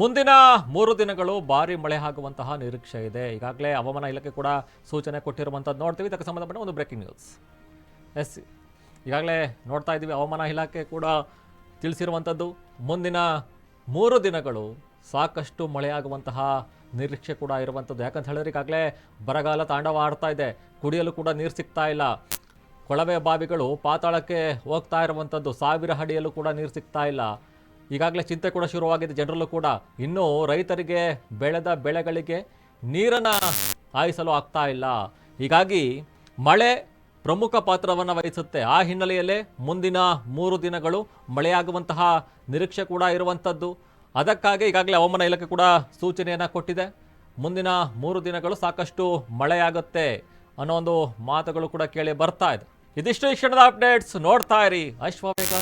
ಮುಂದಿನ ಮೂರು ದಿನಗಳು ಭಾರಿ ಮಳೆ ಆಗುವಂತಹ ನಿರೀಕ್ಷೆ ಇದೆ. ಈಗಾಗಲೇ ಹವಾಮಾನ ಇಲಾಖೆ ಕೂಡ ಸೂಚನೆ ಕೊಟ್ಟಿರುವಂಥದ್ದು ನೋಡ್ತೀವಿ. ಇದಕ್ಕೆ ಸಂಬಂಧಪಟ್ಟ ಒಂದು ಬ್ರೇಕಿಂಗ್ ನ್ಯೂಸ್ ಎಸ್, ಈಗಾಗಲೇ ನೋಡ್ತಾ ಇದ್ದೀವಿ. ಹವಾಮಾನ ಇಲಾಖೆ ಕೂಡ ತಿಳಿಸಿರುವಂಥದ್ದು ಮುಂದಿನ ಮೂರು ದಿನಗಳು ಸಾಕಷ್ಟು ಮಳೆಯಾಗುವಂತಹ ನಿರೀಕ್ಷೆ ಕೂಡ ಇರುವಂಥದ್ದು. ಯಾಕಂತ ಹೇಳಿದ್ರೆ ಈಗಾಗಲೇ ಬರಗಾಲ ತಾಂಡವ ಆಡ್ತಾ ಇದೆ. ಕುಡಿಯಲು ಕೂಡ ನೀರು ಸಿಗ್ತಾ ಇಲ್ಲ. ಕೊಳವೆ ಬಾವಿಗಳು ಪಾತಾಳಕ್ಕೆ ಹೋಗ್ತಾ ಇರುವಂಥದ್ದು. ಸಾವಿರ ಹಡಿಯಲು ಕೂಡ ನೀರು ಸಿಗ್ತಾ ಇಲ್ಲ. ಈಗಾಗಲೇ ಚಿಂತೆ ಕೂಡ ಶುರುವಾಗಿದೆ. ಜನರಲ್ಲೂ ಕೂಡ ಇನ್ನೂ ರೈತರಿಗೆ ಬೆಳೆದ ಬೆಳೆಗಳಿಗೆ ನೀರನ್ನು ಹಾಯಿಸಲು ಆಗ್ತಾ ಇಲ್ಲ. ಹೀಗಾಗಿ ಮಳೆ ಪ್ರಮುಖ ಪಾತ್ರವನ್ನು ವಹಿಸುತ್ತೆ. ಆ ಹಿನ್ನೆಲೆಯಲ್ಲೇ ಮುಂದಿನ ಮೂರು ದಿನಗಳು ಮಳೆಯಾಗುವಂತಹ ನಿರೀಕ್ಷೆ ಕೂಡ ಇರುವಂಥದ್ದು. ಅದಕ್ಕಾಗಿ ಈಗಾಗಲೇ ಹವಾಮಾನ ಇಲಾಖೆ ಕೂಡ ಸೂಚನೆಯನ್ನು ಕೊಟ್ಟಿದೆ. ಮುಂದಿನ ಮೂರು ದಿನಗಳು ಸಾಕಷ್ಟು ಮಳೆಯಾಗುತ್ತೆ ಅನ್ನೋ ಒಂದು ಮಾತುಗಳು ಕೂಡ ಕೇಳಿ ಬರ್ತಾ ಇದೆ. ಇದಿಷ್ಟು ಈ ಕ್ಷಣದ ಅಪ್ಡೇಟ್ಸ್ ನೋಡ್ತಾ ಇರಿ. ಅಶ್ವವೇಗ